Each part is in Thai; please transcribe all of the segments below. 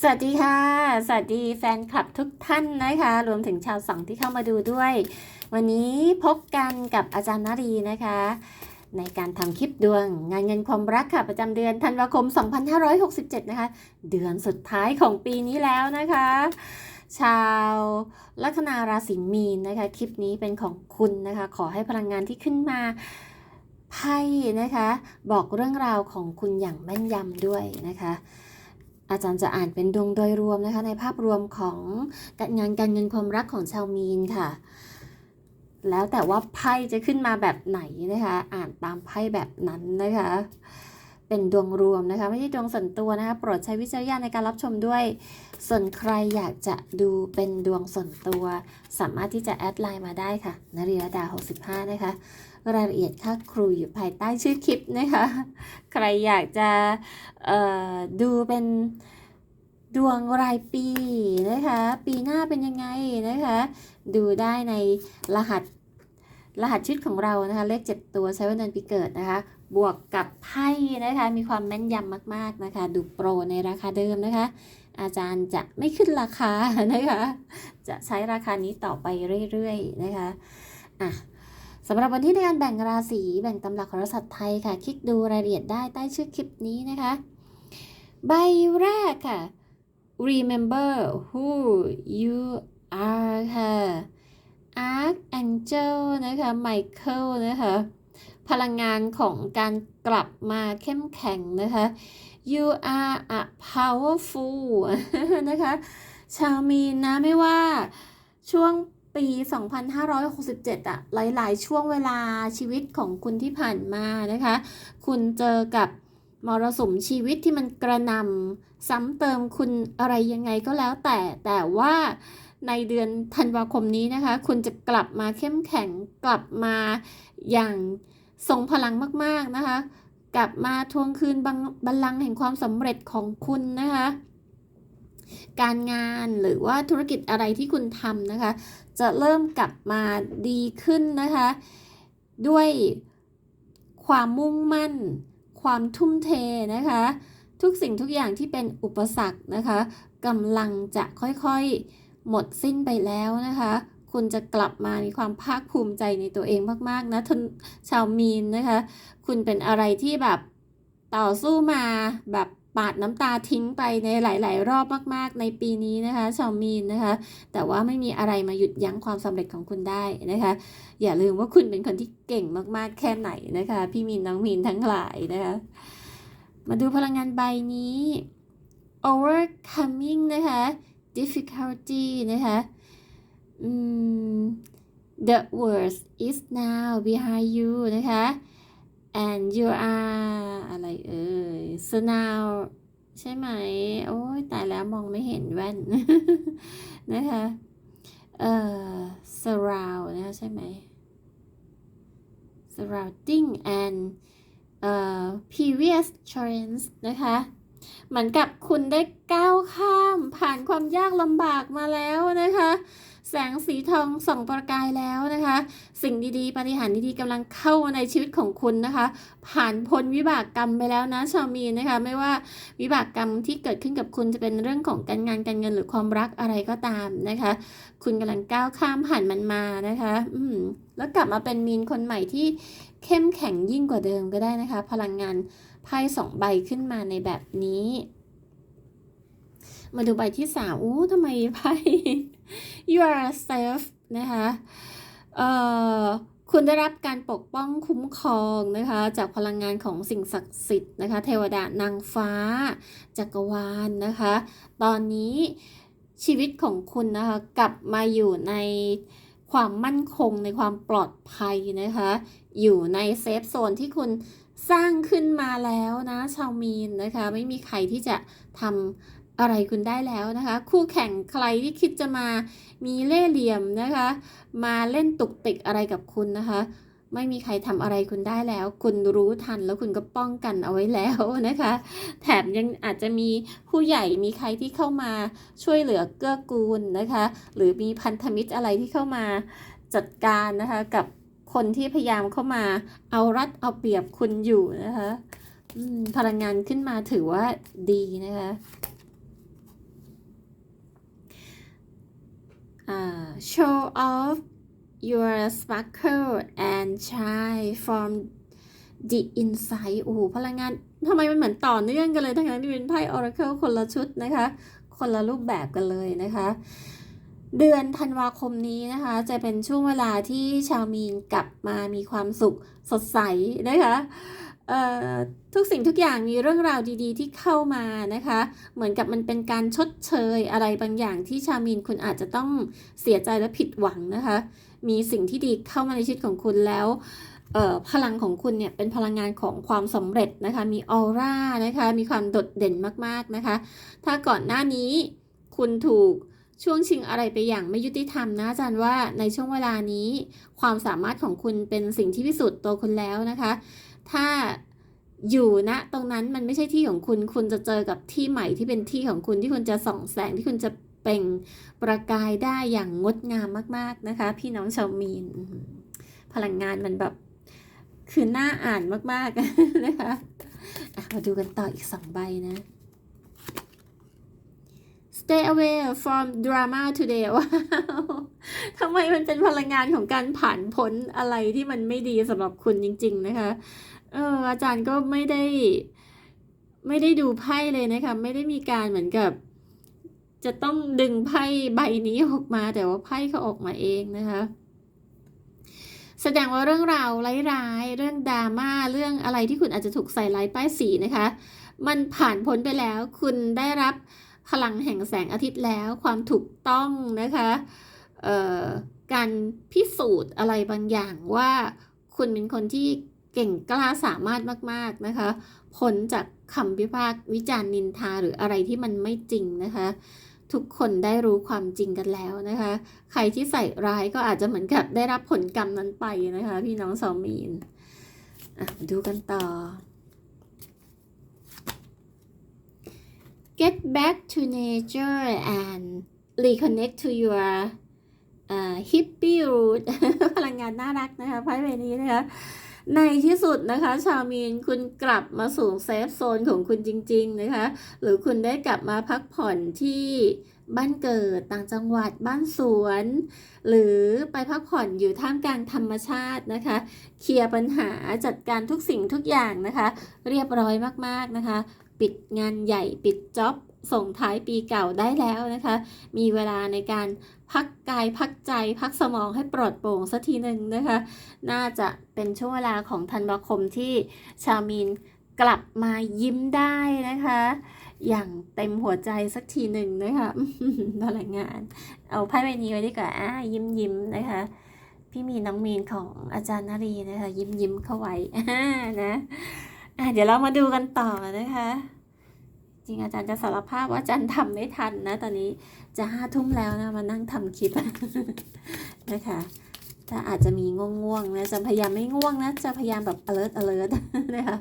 สวัสดีค่ะ สวัสดีแฟนคลับทุกท่านนะคะ รวมถึงชาวสองที่เข้ามาดูด้วย วันนี้พบกันกับอาจารย์นารีนะคะ ในการทำคลิปดวง งานเงินความรักค่ะ ประจำเดือนธันวาคม 2567 นะคะ เดือนสุดท้ายของปีนี้แล้วนะคะ ชาวลัคนาราศีมีนนะคะ คลิปนี้เป็นของคุณนะคะ ขอให้พลังงานที่ขึ้นมาไพ่นะคะ บอกเรื่องราวของคุณอย่างแม่นยำด้วยนะคะ อาจารย์จะอ่านเป็นดวงโดยรวมนะคะ ในภาพรวมของการงานการเงินความรักของชาวมีนค่ะ แล้วแต่ว่าไพ่จะขึ้นมาแบบไหนนะคะ อ่านตามไพ่แบบนั้นนะคะ เป็นดวงรวมนะคะ ไม่ใช่ดวงส่วนตัวนะคะ โปรดใช้วิจารณญาณในการรับชมด้วย ส่วนใครอยากจะดูเป็นดวงส่วนตัว สามารถที่จะแอดไลน์มาได้ค่ะนรีรดา 65 นะคะ รายละเอียดค่าครูอยู่ภายใต้ชื่อคลิปนะคะ ใครอยากจะดูเป็นดวงรายปีนะคะ ปีหน้าเป็นยังไงนะคะ ดูได้ในรหัสรหัสชีวิตของเรานะคะ เลข 7 ตัวใช้วันเดือนปีเกิดนะคะ บวกกับไพ่นะคะ มีความแม่นยำมากๆนะคะ ดูโปรในราคาเดิมนะคะ อาจารย์จะไม่ขึ้นราคานะคะ จะใช้ราคานี้ต่อไปเรื่อยๆนะคะ อะ สำหรับวันที่ในการแบ่งราศีแบ่งตำราของรสัตว์ไทยค่ะ คลิกดูรายละเอียดได้ใต้ชื่อคลิปนี้นะคะ ใบแรกค่ะ remember who you are ค่ะ archangel นะคะ michael นะคะ พลังงานของการกลับมาเข้มแข็งนะคะ you are a powerful นะคะ ชาวมีนนะไม่ว่าช่วง ปี 2567อะหลาย ๆ ช่วงเวลาชีวิตของคุณที่ผ่านมานะคะ คุณเจอกับมรสุมชีวิตที่มันกระนำซ้ำเติมคุณอะไรยังไงก็แล้วแต่ แต่ว่าในเดือนธันวาคมนี้นะคะ คุณจะกลับมาเข้มแข็งกลับมาอย่างทรงพลังมาก ๆ นะคะ กลับมาทวงคืนบังบัลลังก์แห่งความสำเร็จของคุณนะคะการงานหรือว่าธุรกิจอะไรที่คุณทำนะคะ จะเริ่มกลับมาดีขึ้นนะคะ ด้วยความมุ่งมั่น ความทุ่มเทนะคะ ทุกสิ่งทุกอย่างที่เป็นอุปสรรคนะคะกำลังจะค่อยๆหมดสิ้นไปแล้วนะคะ คุณจะกลับมามีความภาคภูมิใจในตัวเองมากๆนะทนชาวมีนนะคะ คุณเป็นอะไรที่แบบต่อสู้มาแบบ ปาดน้ำตาทิ้งไปในหลาย ๆ รอบมากๆ ในปีนี้นะคะชาวมีนนะคะ แต่ว่าไม่มีอะไรมาหยุดยั้งความสำเร็จของคุณได้นะคะ อย่าลืมว่าคุณเป็นคนที่เก่งมากๆ แค่ไหนนะคะ พี่มีนน้องมีนทั้งหลายนะคะ มาดูพลังงานใบนี้ overcoming นะคะ difficulty นะคะอืม the worst is now behind you นะคะ and you are อะไรเอ่ย so now ใช่ไหม โอ้ยตายแล้วมองไม่เห็นแว่น นะคะเอ่อ surround นะคะใช่ไหม surrounding and เอ่อ previous challenge นะคะเหมือนกับคุณได้ก้าวข้ามผ่านความยากลำบากมาแล้วนะคะ แสงสีทองส่องประกายแล้วนะคะ สิ่งดีๆ ปฏิหารดีๆกำลังเข้ามาในชีวิตของคุณนะคะ ผ่านพ้นวิบากกรรมไปแล้วนะชาวมีนนะคะ ไม่ว่าวิบากกรรมที่เกิดขึ้นกับคุณจะเป็นเรื่องของการงานการเงินหรือความรักอะไรก็ตามนะคะ คุณกำลังก้าวข้ามผ่านมันมานะคะ อืมแล้วกลับมาเป็นมีนคนใหม่ที่เข้มแข็งยิ่งกว่าเดิมก็ได้นะคะ พลังงานไพ่สองใบขึ้นมาในแบบนี้ มาดูใบที่สามอู้ทำไมไพ่ you are safe นะคะเอ่อคุณได้รับการปกป้องคุ้มครองนะคะ จากพลังงานของสิ่งศักดิ์สิทธิ์นะคะ เทวดานางฟ้า จักรวาลนะคะ ตอนนี้ชีวิตของคุณนะคะกลับมาอยู่ในความมั่นคงในความปลอดภัยนะคะ อยู่ในเซฟโซนที่คุณสร้างขึ้นมาแล้วนะ ชาวมีนนะคะ ไม่มีใครที่จะทำ อะไรคุณได้แล้วนะคะ คู่แข่งใครที่คิดจะมามีเล่เหลี่ยมนะคะ มาเล่นตุกติกอะไรกับคุณนะคะ ไม่มีใครทำอะไรคุณได้แล้ว คุณรู้ทันแล้วคุณก็ป้องกันเอาไว้แล้วนะคะ แถมยังอาจจะมีผู้ใหญ่มีใครที่เข้ามาช่วยเหลือเกื้อกูลนะคะ หรือมีพันธมิตรอะไรที่เข้ามาจัดการนะคะกับคนที่พยายามเข้ามาเอารัดเอาเปรียบคุณอยู่นะคะพลังงานขึ้นมาถือว่าดีนะคะ show off your sparkle and shine from the inside โอ้โหพลังงานทำไมมันเหมือนต่อเนื่องกันเลย ทั้งนั้นที่เป็นไพ่ Oracle คนละชุดนะคะ คนละรูปแบบกันเลยนะคะ เดือนธันวาคมนี้นะคะ จะเป็นช่วงเวลาที่ชาวมีนกลับมามีความสุขสดใสนะคะ ทุกสิ่งทุกอย่างมีเรื่องราวดีๆ ที่เข้ามานะคะ เหมือนกับมันเป็นการชดเชยอะไรบางอย่างที่ชาวมีนคุณอาจจะต้องเสียใจและผิดหวังนะคะ มีสิ่งที่ดีเข้ามาในชีวิตของคุณแล้วพลังของคุณเนี่ยเป็นพลังงานของความสำเร็จนะคะ มีออร่านะคะ มีความโดดเด่นมากๆนะคะ ถ้าก่อนหน้านี้คุณถูกช่วงชิงอะไรไปอย่างไม่ยุติธรรมนะอาจารย์ว่าในช่วงเวลานี้ ความสามารถของคุณเป็นสิ่งที่พิสูจน์ตัวคุณแล้วนะคะ ถ้าอยู่ณตรงนั้นมันไม่ใช่ที่ของคุณ คุณจะเจอกับที่ใหม่ที่เป็นที่ของคุณที่คุณจะส่องแสงที่คุณจะเป่งประกายได้อย่างงดงามมาก ๆนะคะ พี่น้องชาวมีน พลังงานมันแบบคือน่าอ่านมากๆนะคะะมาดูกันต่ออีกสองใบนะ Stay away from drama today ว้าวทำไมมันเป็นพลังงานของการผ่านพ้นอะไรที่มันไม่ดีสำหรับคุณจริง ๆ นะคะ เอออาจารย์ก็ไม่ได้ ไม่ได้ดูไพ่เลยนะคะ ไม่ได้มีการเหมือนกับ จะต้องดึงไพ่ใบนี้ออกมา แต่ว่าไพ่เขาออกมาเองนะคะแสดงว่าเรื่องราวร้ายๆ เรื่องดราม่า เรื่องอะไรที่คุณอาจจะถูกใส่ร้ายป้ายสีนะคะ มันผ่านพ้นไปแล้ว คุณได้รับพลังแห่งแสงอาทิตย์แล้ว ความถูกต้องนะคะการพิสูจน์อะไรบางอย่างว่าคุณเป็นคนที่ เก่งกล้าสามารถมาก ๆนะคะพ้นจากคำพิพากษ์วิจารณ์นินทาหรืออะไรที่มันไม่จริงนะคะ ทุกคนได้รู้ความจริงกันแล้วนะคะ ใครที่ใส่ร้ายก็อาจจะเหมือนกับได้รับผลกรรมนั้นไปนะคะ พี่น้องสามีนดูกันต่อ get back to nature and reconnect to your uh, hippie root พลังงานน่ารักนะคะไพ่ใบนี้นะคะ ในที่สุดนะคะ ชาวมีนคุณกลับมาสู่เซฟโซนของคุณจริง ๆ นะคะ หรือคุณได้กลับมาพักผ่อนที่บ้านเกิดต่างจังหวัดบ้านสวน หรือไปพักผ่อนอยู่ท่ามกลางธรรมชาตินะคะ เคลียร์ปัญหาจัดการทุกสิ่งทุกอย่างนะคะ เรียบร้อยมากๆนะคะ ปิดงานใหญ่ปิดจ็อบ ส่งท้ายปีเก่าได้แล้วนะคะ มีเวลาในการพักกายพักใจ พักสมองให้ปลอดโปร่งสักทีหนึ่งนะคะ น่าจะเป็นช่วงเวลาของธันวาคมที่ชาวมีนกลับมายิ้มได้นะคะ อย่างเต็มหัวใจสักทีหนึ่งนะคะพลังงาน เอาไพ่ใบนี้ไว้ดีกว่าอ่ายิ้มยิ้มนะคะ พี่มีน้องมีนของอาจารย์นรีนะคะ ยิ้มยิ้มเข้าไว้นะอะเดี๋ยวเรามาดูกันต่อนะคะ จริงอาจารย์จะสารภาพว่าอาจารย์ทำไม่ทันนะ ตอนนี้จะห้าทุ่มแล้วนะมานั่งทำคลิปนะคะถ้าอาจจะมีง่วงๆนะจะพยายามไม่ง่วงนะจะพยายามแบบ alert alert นะคะ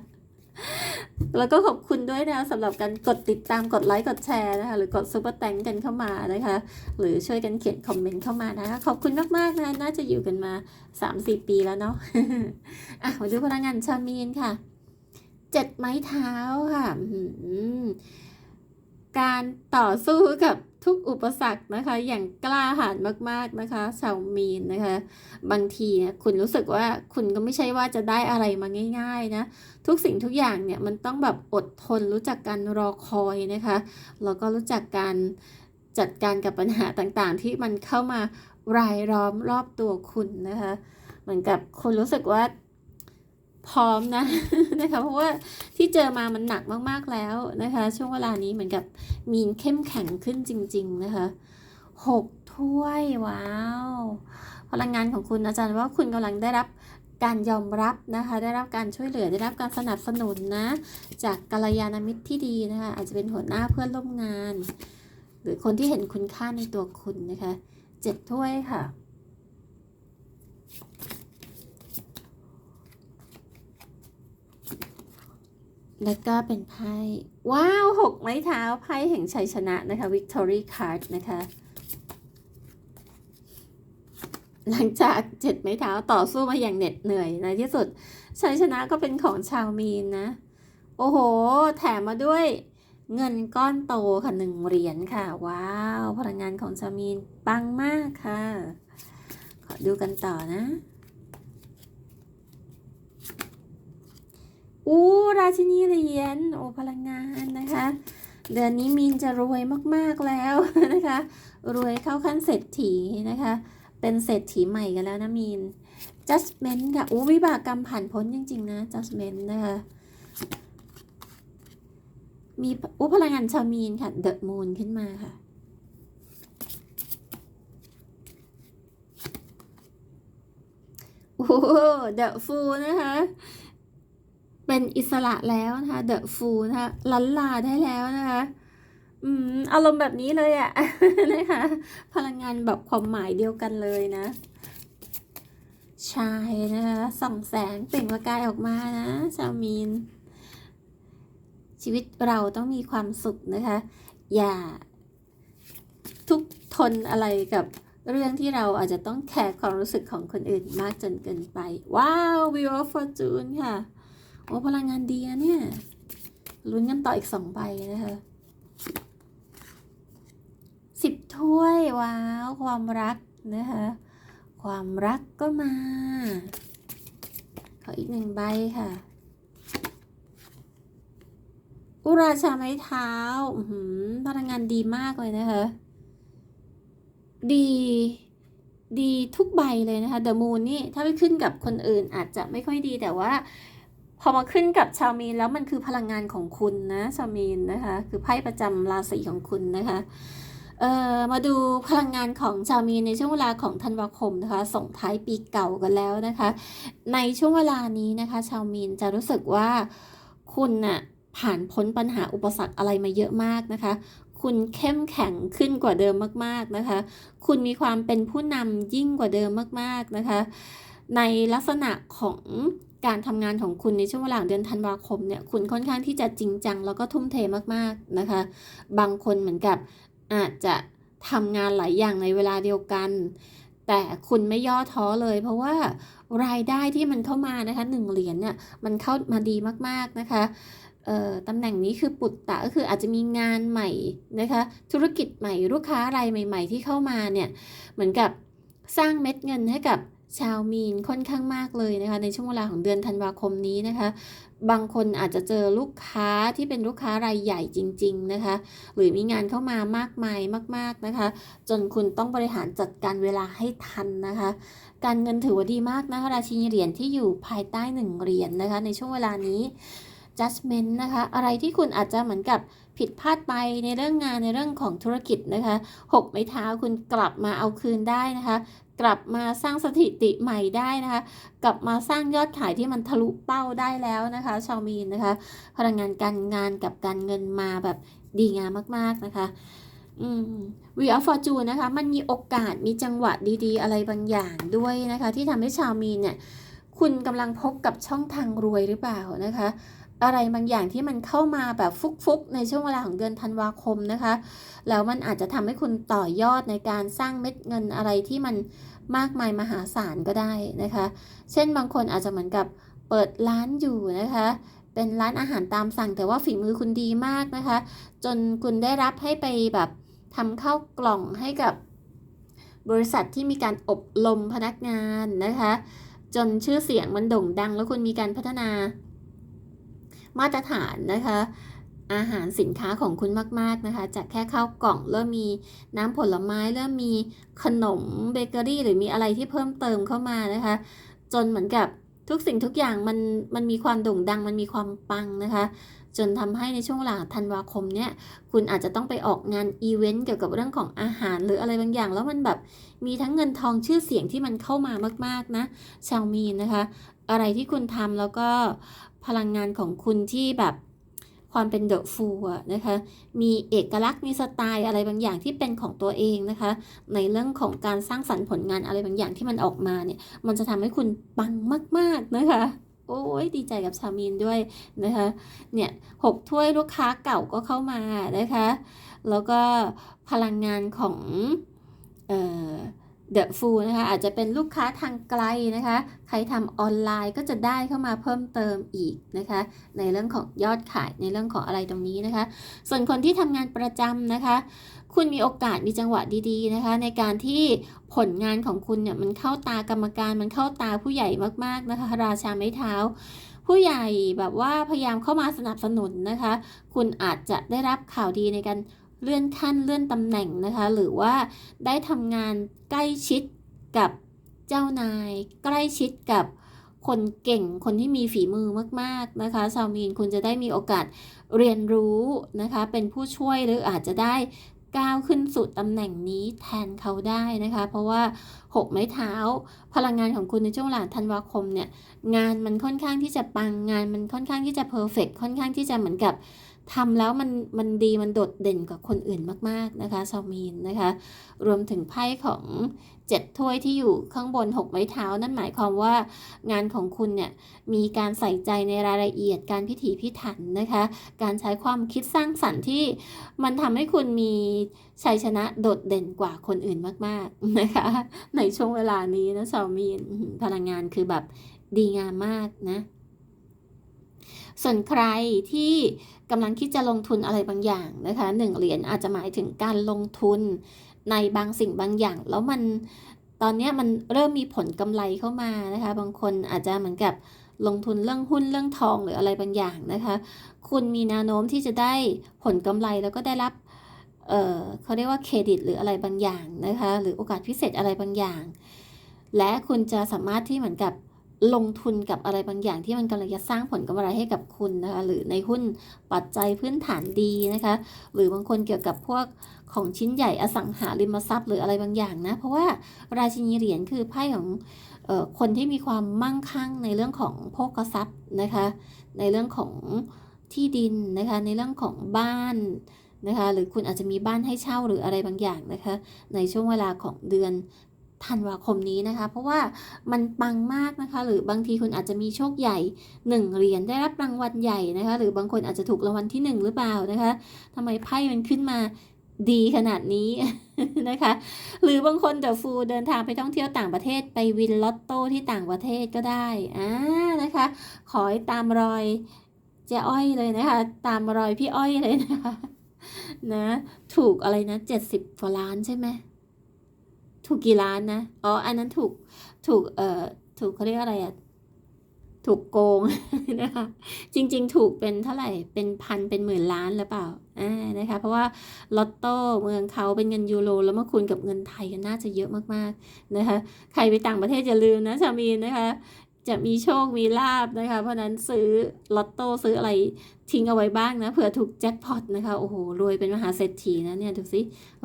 แล้วก็ขอบคุณด้วยนะสำหรับการกดติดตามกดไลค์กดแชร์นะคะหรือกดซุปเปอร์แตงกันเข้ามานะคะ หรือช่วยกันเขียนคอมเมนต์เข้ามานะคะขอบคุณมากๆนะน่าจะอยู่กันมา 3-4 ปีแล้วเนาะอะมาดูพลังงานชามีนค่ะ เจ็ดไม้เท้าค่ะการต่อสู้กับทุกอุปสรรคนะคะ อย่างกล้าหาญมากๆนะคะ ชาวมีนนะคะ บางทีเนี่ยคุณรู้สึกว่าคุณก็ไม่ใช่ว่าจะได้อะไรมาง่าย ๆ นะ ทุกสิ่งทุกอย่างเนี่ยมันต้องแบบอดทนรู้จักการรอคอยนะคะแล้วก็รู้จักการจัดการกับปัญหาต่างๆ ที่มันเข้ามารายล้อมรอบตัวคุณนะคะ เหมือนกับคุณรู้สึกว่า พร้อมนะนะคะเพราะว่าที่เจอมามันหนักมากๆแล้วนะคะ ช่วงเวลานี้เหมือนกับมีนเข้มแข็งขึ้นจริง ๆ นะคะหกถ้วยว้าว พลังงานของคุณอาจารย์ว่าคุณกำลังได้รับการยอมรับนะคะ ได้รับการช่วยเหลือได้รับการสนับสนุนนะ จากกัลยาณมิตรที่ดีนะคะ อาจจะเป็นหัวหน้าเพื่อนร่วมงาน หรือคนที่เห็นคุณค่าในตัวคุณนะคะเจ็ดถ้วยค่ะ แล้วก็เป็นไพ่ ว้าวหกไม้เท้าไพ่แห่งชัยชนะนะคะ Victory Card นะคะ หลังจากเจ็ดไม้เท้าต่อสู้มาอย่างเหน็ดเหนื่อยในที่สุดชัยชนะก็เป็นของชาวมีนนะ โอ้โห แถมมาด้วยเงินก้อนโตค่ะหนึ่งเหรียญค่ะ ว้าว พลังงานของชาวมีนปังมากค่ะ ขอดูกันต่อนะ อู้ราชินีเหรียญโอ้พลังงานนะคะ เดือนนี้มีนจะรวยมากๆแล้วนะคะ รวยเข้าขั้นเศรษฐีนะคะ เป็นเศรษฐีใหม่กันแล้วนะมีน judgment ค่ะอู้วิบากกรรมผ่านพ้นจริง ๆ นะ judgment นะคะมีอุยพลังงานชาวมีนค่ะเดอะมูนขึ้นมาค่ะโอ้เดอะฟูนะคะ เป็นอิสระแล้วนะคะเดอะฟูนะคะลันลาได้แล้วนะคะอืมอารมณ์แบบนี้เลยอะนะคะพลังงานแบบความหมายเดียวกันเลยนะใช่นะคะส่องแสงเปล่งประกายออกมานะชาวมีน ชีวิตเราต้องมีความสุขนะคะ อย่าทุกทนอะไรกับเรื่องที่เราอาจจะต้องแคร์ความรู้สึกของคนอื่นมากจนเกินไป ว้าว Wheel of Fortune ค่ะ โอ้พลังงานดีนะเนี่ยลุ้นกันต่ออีกสองใบนะคะสิบถ้วยว้าว ความรักนะคะความรักก็มา ขออีกหนึ่งใบค่ะ อุราชาไม้เท้าพลังงานดีมากเลยนะคะ ดี ดีทุกใบเลยนะคะเดอะมูนนี่ ถ้าไปขึ้นกับคนอื่นอาจจะไม่ค่อยดีแต่ว่า พอมาขึ้นกับชาวมีนแล้วมันคือพลังงานของคุณนะชาวมีนนะคะ คือไพ่ประจำราศีของคุณนะคะเอ่อมาดูพลังงานของชาวมีนในช่วงเวลาของธันวาคมนะคะ ส่งท้ายปีเก่ากันแล้วนะคะ ในช่วงเวลานี้นะคะ ชาวมีนจะรู้สึกว่าคุณน่ะผ่านพ้นปัญหาอุปสรรคอะไรมาเยอะมากนะคะ คุณเข้มแข็งขึ้นกว่าเดิมมากๆนะคะ คุณมีความเป็นผู้นำยิ่งกว่าเดิมมากๆนะคะ ในลักษณะของ การทำงานของคุณในช่วงเวลาเดือนธันวาคมเนี่ยคุณค่อนข้างที่จะจริงจังแล้วก็ทุ่มเทมากๆนะคะ บางคนเหมือนกับอาจจะทำงานหลายอย่างในเวลาเดียวกัน แต่คุณไม่ย่อท้อเลย เพราะว่ารายได้ที่มันเข้ามานะคะหนึ่งเหรียญเนี่ยมันเข้ามาดีมากๆนะคะตำแหน่งนี้คือปุตตะก็คืออาจจะมีงานใหม่นะคะธุรกิจใหม่ลูกค้ารายใหม่ ๆ ที่เข้ามาเนี่ยเหมือนกับสร้างเม็ดเงินให้กับ ชาวมีนค่อนข้างมากเลยนะคะในช่วงเวลาของเดือนธันวาคมนี้นะคะ บางคนอาจจะเจอลูกค้าที่เป็นลูกค้ารายใหญ่จริง ๆนะคะ หรือมีงานเข้ามามากมายมาก ๆนะคะ จนคุณต้องบริหารจัดการเวลาให้ทันนะคะ การเงินถือว่าดีมากนะคะราชินีเหรียญที่อยู่ภายใต้หนึ่งเหรียญนะคะ ในช่วงเวลานี้ judgment นะคะ อะไรที่คุณอาจจะเหมือนกับ ผิดพลาดไปในเรื่องงานในเรื่องของธุรกิจนะคะหกไม้เท้าคุณกลับมาเอาคืนได้นะคะ กลับมาสร้างสถิติใหม่ได้นะคะ กลับมาสร้างยอดขายที่มันทะลุเป้าได้แล้วนะคะ ชาวมีนนะคะ พลังงานการงานกับการเงินมาแบบดีงามมากๆนะคะอืมวีออฟฟอร์จูนนะคะ มันมีโอกาสมีจังหวะดีๆ อะไรบางอย่างด้วยนะคะ ที่ทำให้ชาวมีนเนี่ย คุณกำลังพบกับช่องทางรวยหรือเปล่านะคะ อะไรบางอย่างที่มันเข้ามาแบบฟุกๆ ในช่วงเวลาของเดือนธันวาคมนะคะ แล้วมันอาจจะทำให้คุณต่อยอดในการสร้างเม็ดเงินอะไรที่มันมากมายมหาศาลก็ได้นะคะ เช่นบางคนอาจจะเหมือนกับเปิดร้านอยู่นะคะ เป็นร้านอาหารตามสั่งแต่ว่าฝีมือคุณดีมากนะคะ จนคุณได้รับให้ไปแบบทำข้าวกล่องให้กับบริษัทที่มีการอบรมพนักงานนะคะ จนชื่อเสียงมันโด่งดัง แล้วคุณมีการพัฒนา มาตรฐานนะคะ อาหารสินค้าของคุณมาก ๆนะคะ จากแค่ข้าวกล่องเริ่มมีน้ำผลไม้เริ่มมีขนมเบเกอรี่ หรือมีอะไรที่เพิ่มเติมเข้ามานะคะ จนเหมือนกับทุกสิ่งทุกอย่างมันมันมีความโด่งดังมันมีความปังนะคะ จนทำให้ในช่วงเวลาธันวาคมเนี่ยคุณอาจจะต้องไปออกงานอีเวนต์เกี่ยวกับเรื่องของอาหารหรืออะไรบางอย่าง แล้วมันแบบมีทั้งเงินทองชื่อเสียงที่มันเข้ามามาก ๆนะ ชาวมีนนะคะ อะไรที่คุณทำแล้วก็ พลังงานของคุณที่แบบความเป็นเดอะฟูอะนะคะ มีเอกลักษณ์ มีสไตล์อะไรบางอย่างที่เป็นของตัวเองนะคะ ในเรื่องของการสร้างสรรค์ผลงานอะไรบางอย่างที่มันออกมาเนี่ย มันจะทำให้คุณปังมาก ๆ นะคะ โอ้ยดีใจกับชาวมีนด้วยนะคะ เนี่ยหกถ้วยลูกค้าเก่าก็เข้ามานะคะ แล้วก็พลังงานของ เอ่อ เดอะฟูนะคะอาจจะเป็นลูกค้าทางไกลนะคะ ใครทำออนไลน์ก็จะได้เข้ามาเพิ่มเติมอีกนะคะ ในเรื่องของยอดขายในเรื่องของอะไรตรงนี้นะคะ ส่วนคนที่ทำงานประจำนะคะ คุณมีโอกาสมีจังหวะดีๆนะคะ ในการที่ผลงานของคุณเนี่ยมันเข้าตากรรมการมันเข้าตาผู้ใหญ่มากๆนะคะ ราชาไม้เท้า ผู้ใหญ่แบบว่าพยายามเข้ามาสนับสนุนนะคะ คุณอาจจะได้รับข่าวดีในการ เลื่อนขั้นเลื่อนตำแหน่งนะคะ หรือว่าได้ทำงานใกล้ชิดกับเจ้านาย ใกล้ชิดกับคนเก่งคนที่มีฝีมือมากๆนะคะชาวมีนคุณจะได้มีโอกาสเรียนรู้นะคะ เป็นผู้ช่วยหรืออาจจะได้ก้าวขึ้นสู่ตำแหน่งนี้แทนเขาได้นะคะ เพราะว่าหกไม้เท้า พลังงานของคุณในช่วงหลังธันวาคมเนี่ย งานมันค่อนข้างที่จะปังงานมันค่อนข้างที่จะเพอร์เฟกค่อนข้างที่จะเหมือนกับ ทำแล้วมันมันดีมันโดดเด่นกว่าคนอื่นมากๆนะคะชาวมีนนะคะ รวมถึงไพ่ของเจ็ดถ้วยที่อยู่ข้างบนหกไม้เท้า นั่นหมายความว่างานของคุณเนี่ยมีการใส่ใจในรายละเอียดการพิถีพิถันนะคะ การใช้ความคิดสร้างสรรค์ที่มันทำให้คุณมีชัยชนะโดดเด่นกว่าคนอื่นมากๆนะคะ ในช่วงเวลานี้นะชาวมีนพลังงานคือแบบดีงามมากนะ ส่วนใครที่กำลังคิดจะลงทุนอะไรบางอย่างนะคะหนึ่งเหรียญอาจจะหมายถึงการลงทุนในบางสิ่งบางอย่าง แล้วมันตอนนี้มันเริ่มมีผลกำไรเข้ามานะคะ บางคนอาจจะเหมือนกับลงทุนเรื่องหุ้นเรื่องทองหรืออะไรบางอย่างนะคะ คุณมีแนวโน้มที่จะได้ผลกำไรแล้วก็ได้รับเเขาเรียกว่าเครดิตหรืออะไรบางอย่างนะคะ หรือโอกาสพิเศษอะไรบางอย่าง และคุณจะสามารถที่เหมือนกับ ลงทุนกับอะไรบางอย่างที่มันกำลังจะสร้างผลกำไรให้กับคุณนะคะหรือในหุ้นปัจจัยพื้นฐานดีนะคะ หรือบางคนเกี่ยวกับพวกของชิ้นใหญ่อสังหาริมทรัพย์หรืออะไรบางอย่างนะ เพราะว่าราชินีเหรียญคือไพ่ของออคนที่มีความมั่งคั่งในเรื่องของโภคทรัพย์นะคะ ในเรื่องของที่ดินนะคะ ในเรื่องของบ้านนะคะ หรือคุณอาจจะมีบ้านให้เช่าหรืออะไรบางอย่างนะคะ ในช่วงเวลาของเดือน ธันวาคมนี้นะคะ เพราะว่ามันปังมากนะคะ หรือบางทีคุณอาจจะมีโชคใหญ่หนึ่งเหรียญได้รับรางวัลใหญ่นะคะ หรือบางคนอาจจะถูกรางวัลที่หนึ่งหรือเปล่านะคะทำไมไพ่มันขึ้นมาดีขนาดนี้นะคะ หรือบางคนเดอะฟูเดินทางไปท่องเที่ยวต่างประเทศไปวินลอตโต้ที่ต่างประเทศก็ได้อ่านะคะ ขอให้ตามรอยเจ๊อ้อยเลยนะคะ ตามรอยพี่อ้อยเลยนะคะนะ ถูกอะไรนะเจ็ดสิบกว่าล้านใช่ไหม ถูกกี่ล้านนะ อ๋อ อันนั้นถูก ถูก เอ่อ ถูกเขาเรียกอะไรอะถูกโกงนะคะ จริงๆ ถูกเป็นเท่าไหร่ เป็นพัน เป็นหมื่นล้านหรือเปล่า อ่า นะคะ เพราะว่าลอตโต้เมืองเขาเป็นเงินยูโร แล้วมาคูณกับเงินไทยกันน่าจะเยอะมากๆ นะคะ ใครไปต่างประเทศอย่าลืมนะชามีนนะคะ จะมีโชคมีลาบนะคะ เพราะนั้นซื้อลอตโต้ซื้ออะไรทิ้งเอาไว้บ้างนะเผื่อถูกแจ็คพอตนะคะโอ้โหรวยเป็นมหาเศรษฐีนะเนี่ยดูสิ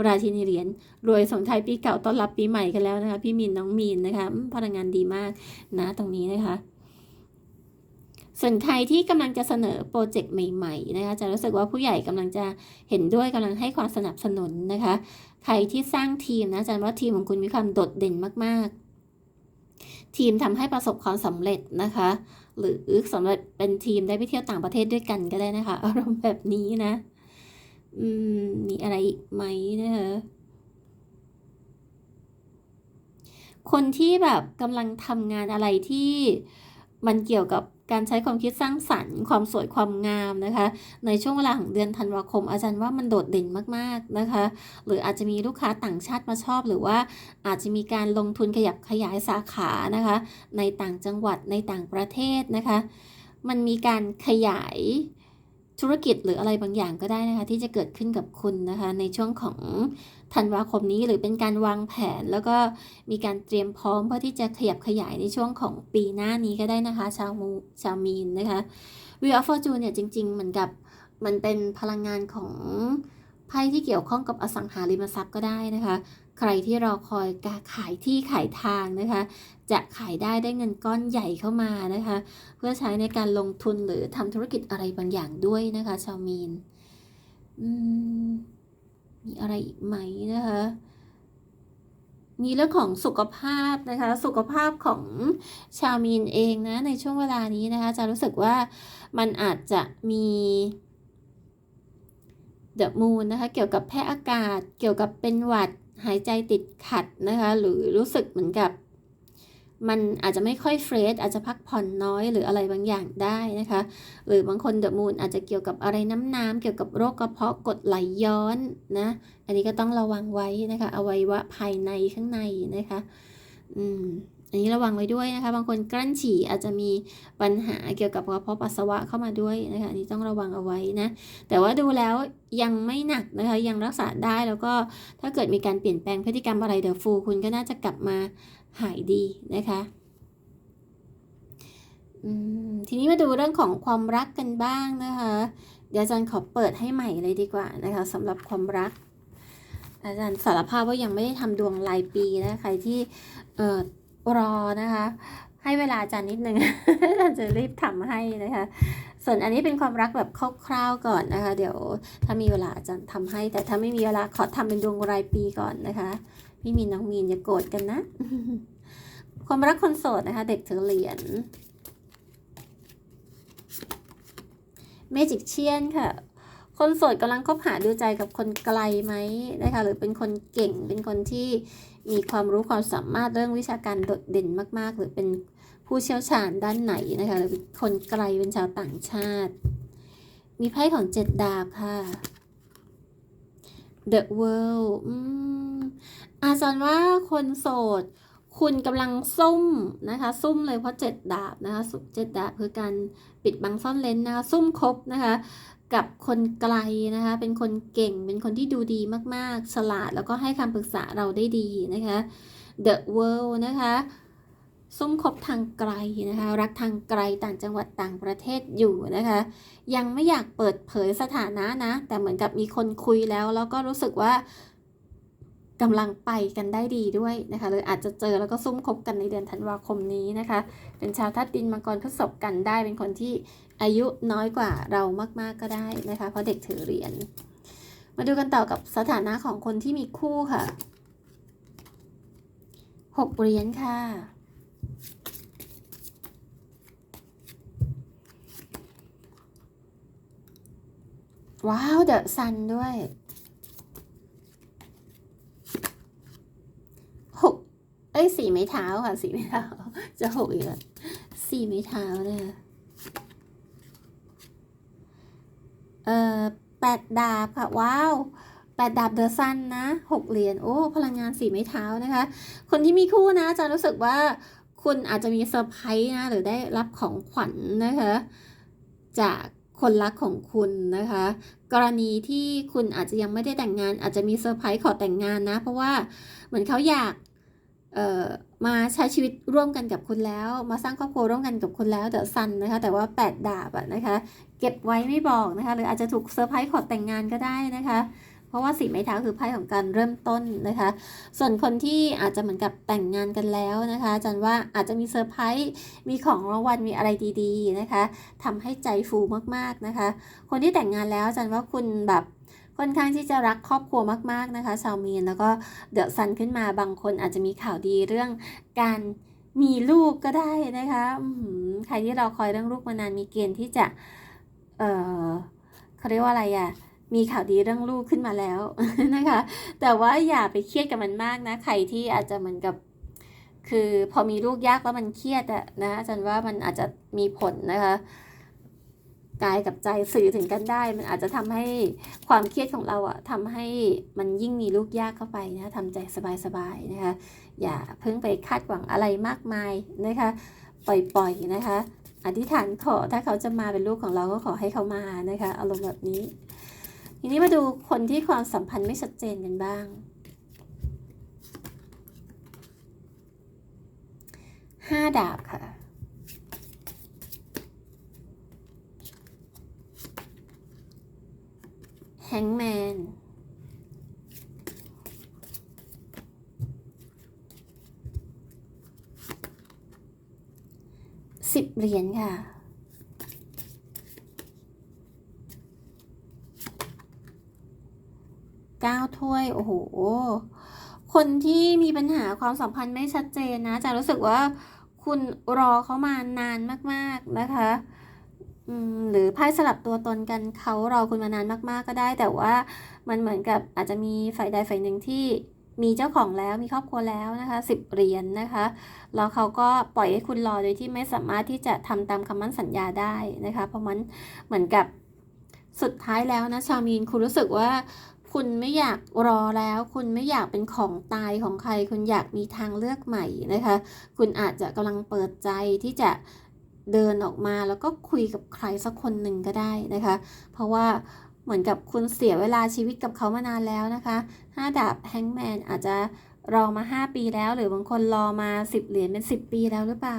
ราชินีเหรียญรวยส่งท้ายปีเก่าต้อนรับปีใหม่กันแล้วนะคะ พี่มีนน้องมีนนะคะพลังงานดีมากนะตรงนี้นะคะส่วนใครที่กำลังจะเสนอโปรเจกต์ใหม่ๆนะคะจะรู้สึกว่าผู้ใหญ่กำลังจะเห็นด้วยกำลังให้ความสนับสนุนนะคะ ใครที่สร้างทีมนะอาจารย์ว่าทีมของคุณมีความโดดเด่นมากๆ ทีมทำให้ประสบความสำเร็จนะคะ หรือสำเร็จเป็นทีมได้ไปเที่ยวต่างประเทศด้วยกันก็ได้นะคะ อารมณ์แบบนี้นะ อืม มีอะไรอีกไหมนะคะคนที่แบบกำลังทำงานอะไรที่มันเกี่ยวกับ การใช้ความคิดสร้างสรรค์ ความสวยความงามนะคะ ในช่วงเวลาของเดือนธันวาคม อาจารย์ว่ามันโดดเด่นมากๆนะคะ หรืออาจจะมีลูกค้าต่างชาติมาชอบ หรือว่าอาจจะมีการลงทุนขยับขยายสาขานะคะ ในต่างจังหวัดในต่างประเทศนะคะ มันมีการขยาย ธุรกิจหรืออะไรบางอย่างก็ได้นะคะ ที่จะเกิดขึ้นกับคุณนะคะ ในช่วงของธันวาคมนี้หรือเป็นการวางแผน แล้วก็มีการเตรียมพร้อมเพื่อที่จะขยับขยายในช่วงของปีหน้านี้ก็ได้นะคะ ชาวมูชาวมีนนะคะ Wheel of Fortune เนี่ยจริงๆเหมือนกับมันเป็นพลังงานของไพ่ที่เกี่ยวข้องกับอสังหาริมทรัพย์ก็ได้นะคะ ใครที่รอคอยกาขายที่ขายทางนะคะ จะขายได้ได้เงินก้อนใหญ่เข้ามานะคะ เพื่อใช้ในการลงทุนหรือทำธุรกิจอะไรบางอย่างด้วยนะคะชาวมีนมมีอะไรอีกไหมนะคะมีเรื่องของสุขภาพนะคะ สุขภาพของชาวมีนเองนะในช่วงเวลานี้นะคะจะรู้สึกว่ามันอาจจะมีเดอะมูนนะคะเกี่ยวกับแพ้อากาศเกี่ยวกับเป็นหวัด หายใจติดขัดนะคะ หรือรู้สึกเหมือนกับ มันอาจจะไม่ค่อยเฟรชอาจจะพักผ่อนน้อยหรืออะไรบางอย่างได้นะคะ หรือบางคนเดอะมูนอาจจะเกี่ยวกับอะไรน้ำน้ำๆเกี่ยวกับโรคกระเพาะกดไหลย้อนนะ อันนี้ก็ต้องระวังไว้นะคะอวัยวะภายในข้างในนะคะ อืม อันนี้ระวังไว้ด้วยนะคะ บางคนกลั้นฉี่อาจจะมีปัญหาเกี่ยวกับกระเพาะปัสสาวะเข้ามาด้วยนะคะอันนี้ต้องระวังเอาไว้นะ แต่ว่าดูแล้วยังไม่หนักนะคะ ยังรักษาได้แล้วก็ถ้าเกิดมีการเปลี่ยนแปลงพฤติกรรมอะไรเดี๋ยวฟูคุณก็น่าจะกลับมาหายดีนะคะทีนี้มาดูเรื่องของความรักกันบ้างนะคะ เดี๋ยวอาจารย์ขอเปิดให้ใหม่เลยดีกว่านะคะสำหรับความรัก อาจารย์สารภาพว่ายังไม่ได้ทำดวงรายปีนะใครที่ รอนะคะ ให้เวลาจารย์นิดนึงจารย์จะรีบทำให้นะคะ ส่วนอันนี้เป็นความรักแบบคร่าวๆก่อนนะคะ เดี๋ยวถ้ามีเวลาจารย์ทำให้ แต่ถ้าไม่มีเวลาขอทำเป็นดวงรายปีก่อนนะคะพี่มีนน้องมีนอย่าโกรธกันนะ ความรักคนโสดนะคะ เด็กถือเหรียญเมจิกเชียนค่ะ คนโสดกำลังคบหาดูใจกับคนไกลไหมนะคะ หรือเป็นคนเก่ง เป็นคนที่ มีความรู้ความสามารถเรื่องวิชาการโดดเด่นมาก ๆ หรือเป็นผู้เชี่ยวชาญด้านไหนนะคะหรือเป็นคนไกลเป็นชาวต่างชาติ มีไพ่ของเจ็ดดาบค่ะ The World อืมอาจารย์ว่าคนโสด คุณกำลังซุ่มนะคะ ซุ่มเลยเพราะเจ็ดดาบนะคะเจ็ดดาบคือการปิดบังซ่อนเลนนะคะ ซุ่มคบนะคะ กับคนไกลนะคะ เป็นคนเก่ง เป็นคนที่ดูดีมากๆ ฉลาด แล้วก็ให้คำปรึกษาเราได้ดีนะคะ The World นะคะซุ่มคบทางไกลนะคะ รักทางไกลต่างจังหวัดต่างประเทศอยู่นะคะ ยังไม่อยากเปิดเผยสถานะนะ แต่เหมือนกับมีคนคุยแล้ว แล้วก็รู้สึกว่ากำลังไปกันได้ดีด้วยนะคะหรืออาจจะเจอแล้วก็ซุ่มคบกันในเดือนธันวาคมนี้นะคะ เป็นชาวธาตุดินมังกรพฤษภกันได้เป็นคนที่ อายุน้อยกว่าเรามากๆก็ได้นะคะ เพราะเด็กถือเหรียญมาดูกันต่อกับสถานะของคนที่มีคู่ค่ะหกเหรียญค่ะว้าวเดอะซันด้วยหกเอ้ยสี่ไม้เท้าค่ะสี่ไม้เท้าจะหกอีกแล้วสี่ไม้เท้าเนี่ยเอ่อแป ดดาบค่ะ ว้าวแปดดาบเดอะซันนะหกเหรียญโอ้ พลังงานสี่ไม้เท้านะคะ คนที่มีคู่นะจะรู้สึกว่าคุณอาจจะมีเซอร์ไพรส์นะหรือได้รับของขวัญนะคะ จากคนรักของคุณนะคะ กรณีที่คุณอาจจะยังไม่ได้แต่งงาน อาจจะมีเซอร์ไพรส์ขอแต่งงานนะ เพราะว่าเหมือนเขาอยากเอ่อ มาใช้ชีวิตร่วมกันกับคุณแล้ว มาสร้างครอบครัวร่วมกันกับคุณแล้วเดอะซันนะคะ แต่ว่า 8 ดาบอะนะคะ เก็บไว้ไม่บอกนะคะ หรืออาจจะถูกเซอร์ไพรส์ขอแต่งงานก็ได้นะคะ เพราะว่าสีไม้เท้าคือไพ่ของการเริ่มต้นนะคะ ส่วนคนที่อาจจะเหมือนกับแต่งงานกันแล้วนะคะจันว่าอาจจะมีเซอร์ไพรส์มีของรางวัลมีอะไรดี ๆนะคะทำให้ใจฟูมากๆนะคะ คนที่แต่งงานแล้วจันว่าคุณแบบ ค่อนข้างที่จะรักครอบครัวมากๆนะคะชาวมีนแล้วก็เดอะซันขึ้นมาบางคนอาจจะมีข่าวดีเรื่องการมีลูกก็ได้นะคะใครที่เราคอยเรื่องลูกมานานมีเกณฑ์ที่จะ เออเขาเรียกว่าอะไรอะมีข่าวดีเรื่องลูกขึ้นมาแล้วนะคะ แต่ว่าอย่าไปเครียดกับมันมากนะ ใครที่อาจจะเหมือนกับ คือพอมีลูกยากแล้วมันเครียดอะนะอาจารย์ว่ามันอาจจะมีผลนะคะ กายกับใจสื่อถึงกันได้ มันอาจจะทำให้ความเครียดของเราอะทำให้มันยิ่งมีลูกยากเข้าไปนะทำใจสบายๆนะคะ อย่าเพิ่งไปคาดหวังอะไรมากมายนะคะ ปล่อยๆนะคะอธิษฐานขอถ้าเขาจะมาเป็นลูกของเราก็ขอให้เขามานะคะอารมณ์แบบนี้ ทีนี้มาดูคนที่ความสัมพันธ์ไม่ชัดเจนกันบ้างห้าดาบค่ะ แฮงแมนสิบเหรียญค่ะเก้าถ้วย โอ้โห คนที่มีปัญหาความสัมพันธ์ไม่ชัดเจนนะจะรู้สึกว่าคุณรอเขามานานมาก ๆ นะคะ หรือไพ่สลับตัวตนกันเขารอคุณมานานมากๆก็ได้ แต่ว่ามันเหมือนกับอาจจะมีฝ่ายใดฝ่ายหนึ่งที่มีเจ้าของแล้วมีครอบครัวแล้วนะคะสิบเหรียญนะคะแล้วเขาก็ปล่อยให้คุณรอโดยที่ไม่สามารถที่จะทำตามคำมั่นสัญญาได้นะคะ เพราะมันเหมือนกับสุดท้ายแล้วนะชาวมีนคุณรู้สึกว่าคุณไม่อยากรอแล้ว คุณไม่อยากเป็นของตายของใคร คุณอยากมีทางเลือกใหม่นะคะ คุณอาจจะกำลังเปิดใจที่จะ เดินออกมาแล้วก็คุยกับใครสักคนหนึ่งก็ได้นะคะ เพราะว่าเหมือนกับคุณเสียเวลาชีวิตกับเขามานานแล้วนะคะห้าดาบแฮงแมนอาจจะรอมา 5 ปีแล้ว หรือบางคนรอมา 10 เหรียญเป็น 10 ปีแล้วหรือเปล่า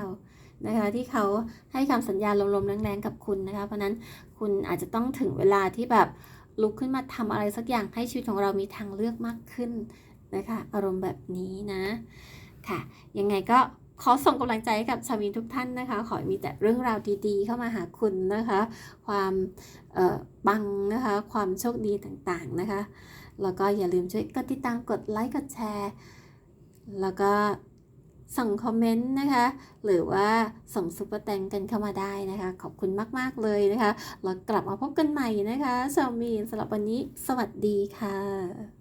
นะคะที่เขาให้คำสัญญาลมๆแรงๆกับคุณนะคะ เพราะฉะนั้นคุณอาจจะต้องถึงเวลาที่แบบลุกขึ้นมาทำอะไรสักอย่างให้ชีวิตของเรามีทางเลือกมากขึ้นนะคะ อารมณ์แบบนี้นะค่ะ ยังไงก็ ขอส่งกำลังใจให้กับชาวมีนทุกท่านนะคะ ขอมีแต่เรื่องราวดีๆ เข้ามาหาคุณนะคะ ความบังนะคะ ความโชคดีต่างๆนะคะ แล้วก็อย่าลืมช่วยกดติดตามกดไลค์กดแชร์ แล้วก็ส่งคอมเมนต์นะคะ หรือว่าส่งซุปเปอร์แตงกันเข้ามาได้นะคะ ขอบคุณมากๆเลยนะคะ แล้วกลับมาพบกันใหม่นะคะชาวมีนสำหรับวันนี้ สวัสดีค่ะ